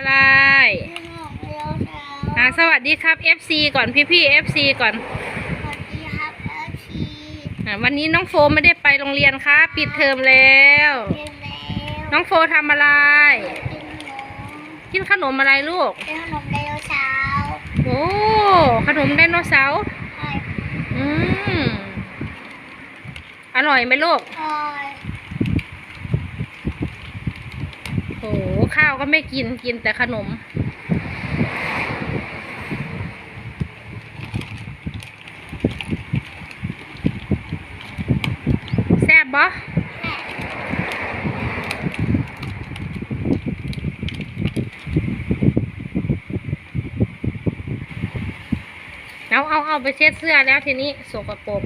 อะไรอ่าสวัสดีครับ FC ก่อนพี่พี่ๆ FC ก่อนอ่าวันนี้น้องโฟไม่ได้ไปโรงเรียนครับปิดเทอมแล้วน้องโฟทำอะไรกินขนมอะไรลูกโอ้ขนมไดโนเสาร์อืมอร่อยไหมลูก โอ้ข้าวก็ไม่กินกินแต่ขนม แซ่บบ่เอาเอาเอาไปเช็ดเสื้อแล้วทีนี้สกปรก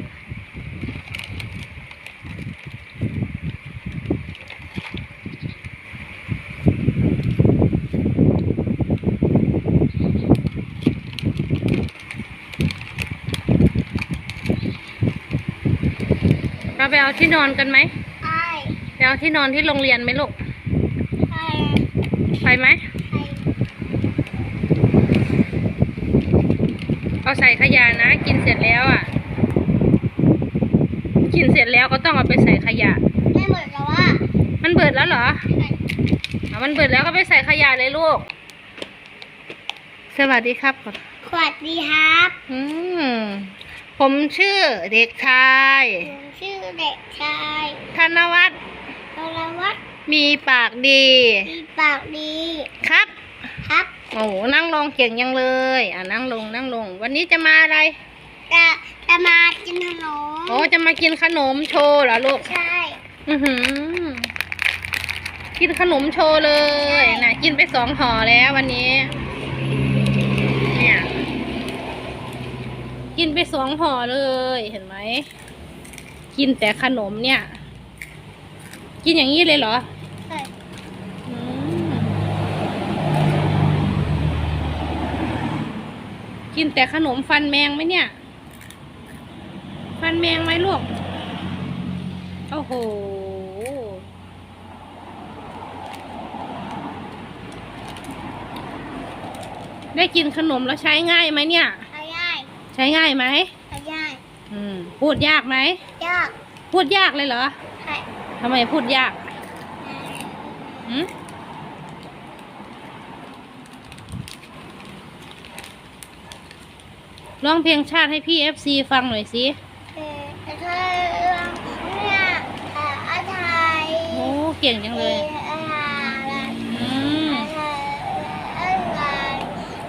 เราไปเอาที่นอนกันไหมไปเอาที่นอนที่โรงเรียนไหมลูกไปไหมเอาใส่ขยะนะ กินเสร็จแล้วอะ กินเสร็จแล้วก็ต้องเอาไปใส่ขยะ ไม่เหมือนแล้วว่ามันเบิดแล้วเหรออะมันเบิดแล้วก็ไปใส่ขยะเลยลูก สวัสดีครับก่อนสวัสดีครับ อืม ผมชื่อเด็กชาย ผมชื่อเด็กชายธนวัฒน์พลวัฒน์มีปากดี มีปากดี ครับ ครับ โอ้โหนั่งลงเก่งยังเลย อะนั่งลงนั่งลง วันนี้จะมาอะไร จะจะมากินขนมโอ้จะมากินขนมโชว์เหรอลูก ใช่ อือหือ กินขนมโชว์เลยนะกินไปสองห่อแล้ววันนี้ เนี่ย กินไปสองห่อเลยเห็นไหม กินแต่ขนมเนี่ย กินอย่างนี้เลยเหรอ ใช่อืมกินแต่ขนมฟันแมงไหมเนี่ย ฟันแมงไหมลูก โอ้โห ได้กินขนมแล้วใช้ง่ายไหมเนี่ยขย่าย ใช้ง่ายไหมขย่ายอืมพูดยากไหมยากพูดยากเลยเหรอใช่ทำไมพูดยากอืมร้องเพลงชาติให้พี่เอฟซีฟังหน่อยสิเออแต่ถ้าเนี่ยเอ่ออาไทยโอ้เก่งจังเลย เอ่ออะไร อืม อะไร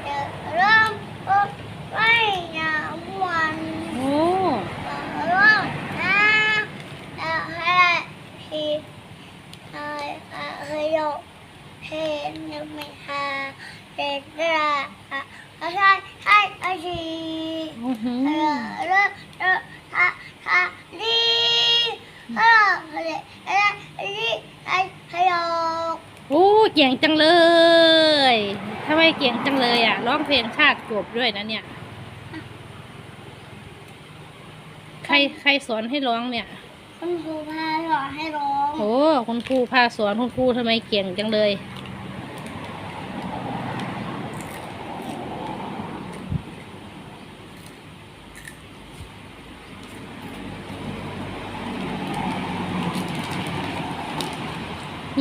เดี๋ยวเริ่มปุ๊บไม่ยาวัน โอ้ เริ่มนะเอ่อให้ทีให้ให้ยก เห็นไม่หาเด็กละให้ให้ให้ทีโอ้โหเออเริ่มเริ่มฮะฮะดีเออเฮ้ยเอ้ยดีให้ให้ยกโอ้เก่งจังเลยทำไมเก่งจังเลยอะร้องเพลงชาติจบด้วยนะเนี่ย ใครใครสอนให้ร้องเนี่ยคุณครูพาสอนให้ร้อง โอ้ คุณครูพาสอนคุณครูทำไมเก่งจังเลย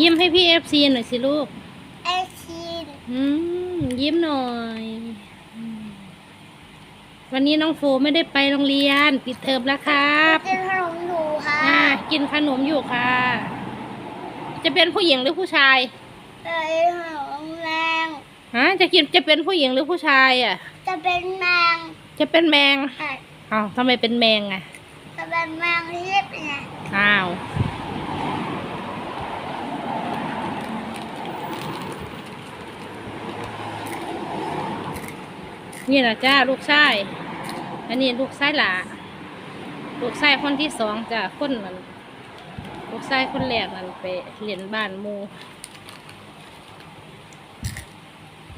ยิ้มให้พี่เอฟซีหน่อยสิลูกไอชีนอืมยิ้มหน่อยอืมวันนี้น้องโฟไม่ได้ไปโรงเรียน ปิดเทอมแล้วครับกินขนมอยู่ค่ะอ่ากินขนมอยู่ค่ะ จะเป็นผู้หญิงหรือผู้ชายเอ้ยขนมแมงฮะจะกินจะเป็นผู้หญิงหรือผู้ชายอะ จะเป็นแมงจะเป็นแมงค่ะอ้าวทำไมเป็นแมงอะจะเป็นแมงที่เล็บไงอ้าว นี่นะจ้าลูกชาย อันนี้ลูกชายหลาลูกชายคนที่สองจ้าคนนั้นลูกชายคนแรกนั้นไปเรียนบ้านมู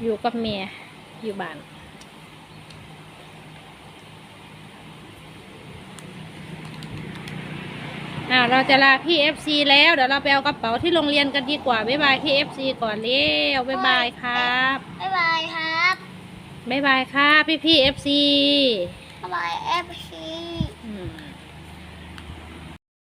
อยู่กับเมียอยู่บ้านอ่าเราจะลาพี่เอฟซีแล้วเดี๋ยวเราไปเอากระเป๋าที่โรงเรียนกันดีกว่า บ๊ายบายพี่เอฟซีก่อนเร็วบ๊ายบายครับ บ๊ายบายครับ บายบายค่ะพี่พี่เอฟซี บายเอฟซี